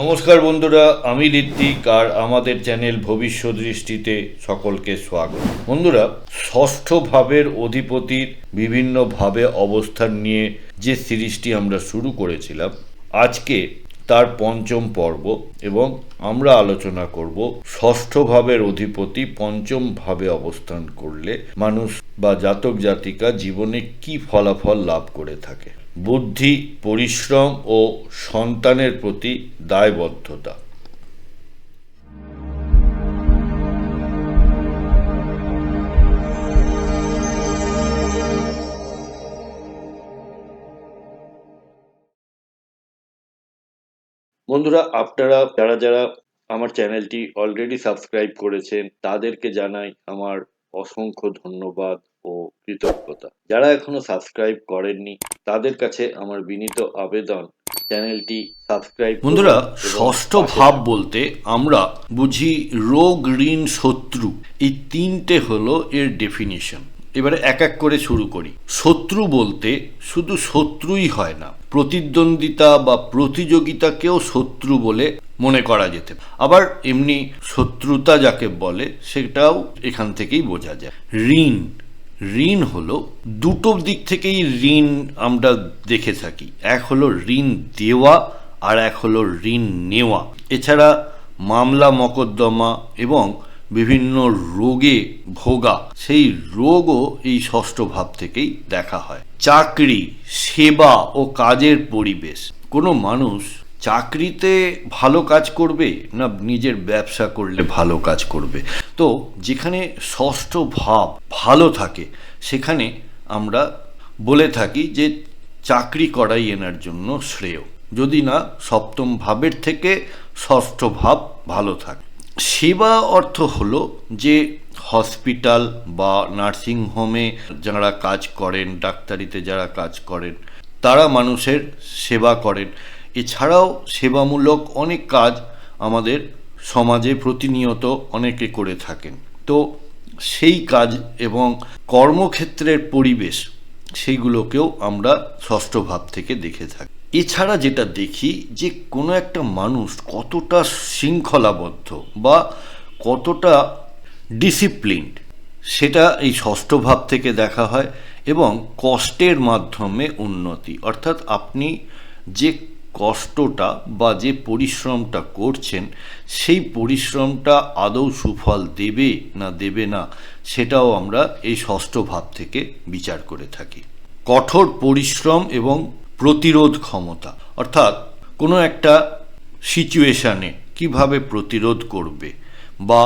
নমস্কার বন্ধুরা, আমি ঋত্বিক আর আমাদের চ্যানেল ভবিষ্যৎ দৃষ্টিতে সকলকে স্বাগত। বন্ধুরা ষষ্ঠ ভাবের অধিপতির বিভিন্ন ভাবে অবস্থান নিয়ে যে সিরিজটি আমরা শুরু করেছিলাম, আজকে তার পঞ্চম পর্ব এবং আমরা আলোচনা করব ষষ্ঠ ভাবের অধিপতি পঞ্চম ভাবে অবস্থান করলে মানুষ বা জাতক জাতিকা জীবনে কি ফলাফল লাভ করে থাকে? বুদ্ধি, পরিশ্রম ও সন্তানের প্রতি দায়বদ্ধতা। বন্ধুরা আপনারা যারা যারা আমার চ্যানেলটি অলরেডি সাবস্ক্রাইব করেছেন তাদেরকে জানাই আমার অসংখ্য ধন্যবাদ ও কৃতজ্ঞতা। যারা এখনও সাবস্ক্রাইব করেননি তাদের কাছে আমার বিনীত আবেদন চ্যানেলটি সাবস্ক্রাইব বন্ধুরা ষষ্ঠ ভাব বলতে আমরা বুঝি রোগ ঋণ শত্রু এই তিনটে হলো এর ডেফিনিশন এবারে এক এক করে শুরু করি। শত্রু বলতে শুধু শত্রুই হয় না, প্রতিদ্বন্দ্বিতা বা প্রতিযোগিতাকেও শত্রু বলে মনে করা যেতে আবার এমনি শত্রুতা যাকে বলে, সেটাও এখান থেকেই বোঝা যায়। ঋণ ঋণ হলো দুটো দিক থেকেই ঋণ আমরা দেখে থাকি। এক হলো ঋণ দেওয়া আর এক হলো ঋণ নেওয়া। এছাড়া মামলা, মকদ্দমা এবং বিভিন্ন রোগে ভোগা, সেই রোগও এই ষষ্ঠ ভাব থেকেই দেখা হয়। চাকরি, সেবা ও কাজের পরিবেশ। কোনো মানুষ চাকরিতে ভালো কাজ করবে না নিজের ব্যবসা করলে ভালো কাজ করবে? তো যেখানে ষষ্ঠ ভাব ভালো থাকে, সেখানে আমরা বলে থাকি যে চাকরি করাই এনার জন্য শ্রেয়। যদি না, সপ্তম ভাবের থেকে ষষ্ঠ ভাব ভালো থাকে। সেবা অর্থ হলো যে হসপিটাল বা নার্সিং হোমে যারা কাজ করেন, ডাক্তারিতে যারা কাজ করেন, তারা মানুষের সেবা করেন। এছাড়াও সেবামূলক অনেক কাজ আমাদের সমাজে প্রতিনিয়ত অনেকে করে থাকেন। তো সেই কাজ এবং কর্মক্ষেত্রের পরিবেশ, সেইগুলোকেও আমরা ষষ্ঠ ভাব থেকে দেখে থাকি। এছাড়া যেটা দেখি যে কোনো একটা মানুষ কতটা শৃঙ্খলাবদ্ধ বা কতটা ডিসিপ্লিনড সেটা এই ষষ্ঠ ভাব থেকে দেখা হয় এবং কষ্টের মাধ্যমে উন্নতি। অর্থাৎ আপনি যে কষ্টটা বা যে পরিশ্রমটা করছেন, সেই পরিশ্রমটা আদৌ সুফল দেবে না দেবে না, সেটাও আমরা এই ষষ্ঠ ভাব থেকে বিচার করে থাকি। কঠোর পরিশ্রম এবং প্রতিরোধ ক্ষমতা। অর্থাৎ কোনো একটা সিচুয়েশানে কীভাবে প্রতিরোধ করবে বা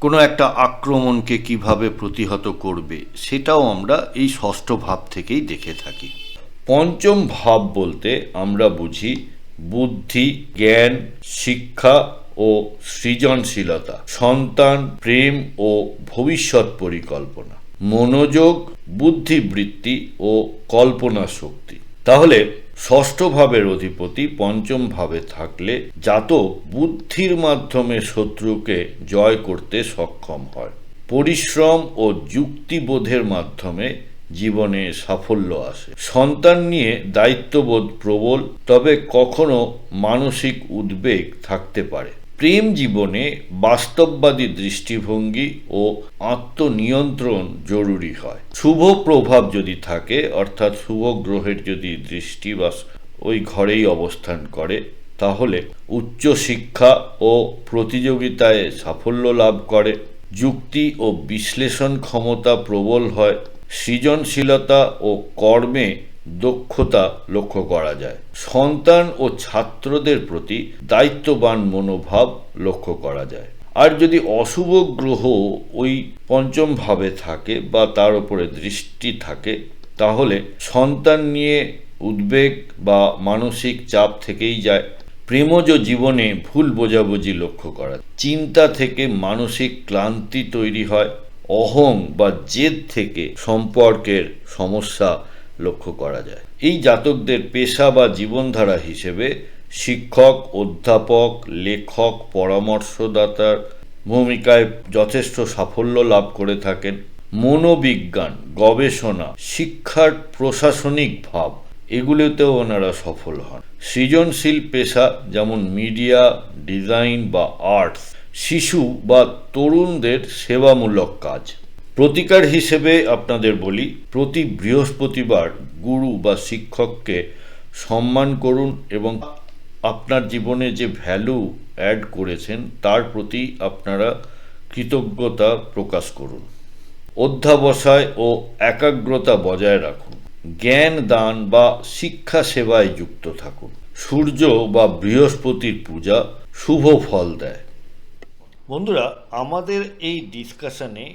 কোনো একটা আক্রমণকে কীভাবে প্রতিহত করবে, সেটাও আমরা এই ষষ্ঠ ভাব থেকেই দেখে থাকি। পঞ্চম ভাব বলতে আমরা বুঝি বুদ্ধি, জ্ঞান, শিক্ষা ও সৃজনশীলতা, সন্তান, প্রেম ও ভবিষ্যৎ পরিকল্পনা, মনোযোগ, বুদ্ধিবৃত্তি ও কল্পনা শক্তি তাহলে ষষ্ঠ ভাবের অধিপতি পঞ্চম ভাবে থাকলে জাতক বুদ্ধির মাধ্যমে শত্রুকে জয় করতে সক্ষম হয়। পরিশ্রম ও যুক্তিবোধের মাধ্যমে জীবনে সাফল্য আসে। সন্তান নিয়ে দায়িত্ববোধ প্রবল, তবে কখনো মানসিক উদ্বেগ থাকতে পারে। প্রেম জীবনে বাস্তববাদী দৃষ্টিভঙ্গি ও আত্মনিয়ন্ত্রণ জরুরি হয়। শুভ প্রভাব যদি থাকে, অর্থাৎ শুভ গ্রহের যদি দৃষ্টি বা ওই ঘরেই অবস্থান করে, তাহলে উচ্চ শিক্ষা ও প্রতিযোগিতায় সাফল্য লাভ করে। যুক্তি ও বিশ্লেষণ ক্ষমতা প্রবল হয়। সৃজনশীলতা ও কর্মে দক্ষতা লক্ষ্য করা যায়। সন্তান ও ছাত্রদের প্রতি দায়িত্ববান মনোভাব লক্ষ্য করা যায়। আর যদি অশুভ গ্রহ ওই পঞ্চম ভাবে থাকে বা তার উপরে দৃষ্টি থাকে, তাহলে সন্তান নিয়ে উদ্বেগ বা মানসিক চাপ থেকেই যায়। প্রেমজ জীবনে ভুল বোঝাবুঝি লক্ষ্য করা চিন্তা থেকে মানসিক ক্লান্তি তৈরি হয়। অহং বা জেদ থেকে সম্পর্কের সমস্যা লক্ষ্য করা যায়। এই জাতকদের পেশা বা জীবনধারা হিসেবে শিক্ষক, অধ্যাপক, লেখক, পরামর্শদাতার ভূমিকায় যথেষ্ট সাফল্য লাভ করে থাকেন। মনোবিজ্ঞান, গবেষণা, শিক্ষার প্রশাসনিক ভাব, এগুলোতেও ওনারা সফল হন। সৃজনশীল পেশা যেমন মিডিয়া, ডিজাইন বা আর্টস, শিশু বা তরুণদের সেবামূলক কাজ। প্রতিকার হিসেবে আপনাদের বলি, প্রতি বৃহস্পতিবার গুরু বা শিক্ষককে সম্মান করুন এবং আপনার জীবনে যে ভ্যালু অ্যাড করেছেন, তার প্রতি আপনারা কৃতজ্ঞতা প্রকাশ করুন। অধ্যাবসায় ও একাগ্রতা বজায় রাখুন। জ্ঞান দান বা শিক্ষা সেবায় যুক্ত থাকুন। সূর্য বা বৃহস্পতির পূজা শুভ ফল দেয়। বন্ধুরা, আমাদের এই ডিসকাশনে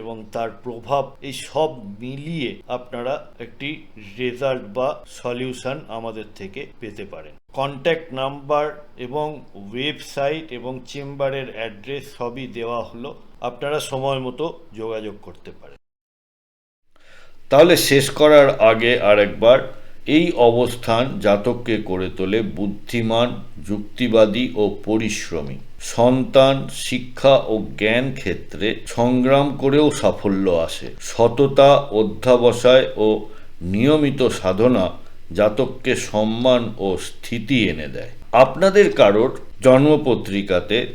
এবং তার প্রভাব, এই সব মিলিয়ে আপনারা একটি রেজাল্ট বা সলিউশন আমাদের থেকে পেতে পারেন। কন্ট্যাক্ট নাম্বার এবং ওয়েবসাইট এবং চেম্বারের অ্যাড্রেস সবই দেওয়া হলো। আপনারা সময় মতো যোগাযোগ করতে পারেন। তাহলে শেষ করার আগে আরেকবার এই অবস্থান জাতককে করে তোলে বুদ্ধিমান, যুক্তিবাদী ও পরিশ্রমী। সন্তান, শিক্ষা ও জ্ঞান ক্ষেত্রে সংগ্রাম করেও সাফল্য আসে। সততা, অধ্যাবসায় ও নিয়মিত সাধনা জাতককে সম্মান ও স্থিতি এনে দেয়। আপনাদের কারোর জন্মপত্রিকাতে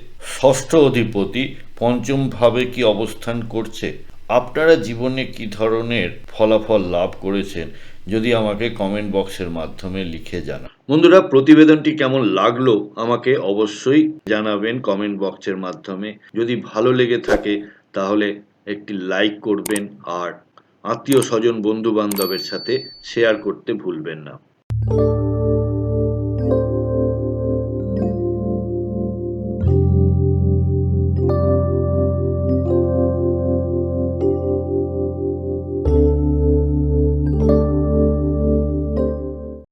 ষষ্ঠ অধিপতি পঞ্চম ভাবে কি অবস্থান করছে? আপনারা জীবনে কি ধরনের ফলাফল লাভ করেছেন? যদি আমাকে কমেন্ট বক্সের মাধ্যমে লিখে জানা বন্ধুরা, প্রতিবেদনটি কেমন লাগল আমাকে অবশ্যই জানাবেন কমেন্ট বক্সের মাধ্যমে। যদি ভালো লেগে থাকে, তাহলে একটি লাইক করবেন আর আত্মীয় স্বজন বন্ধু বান্ধবের সাথে শেয়ার করতে ভুলবেন না।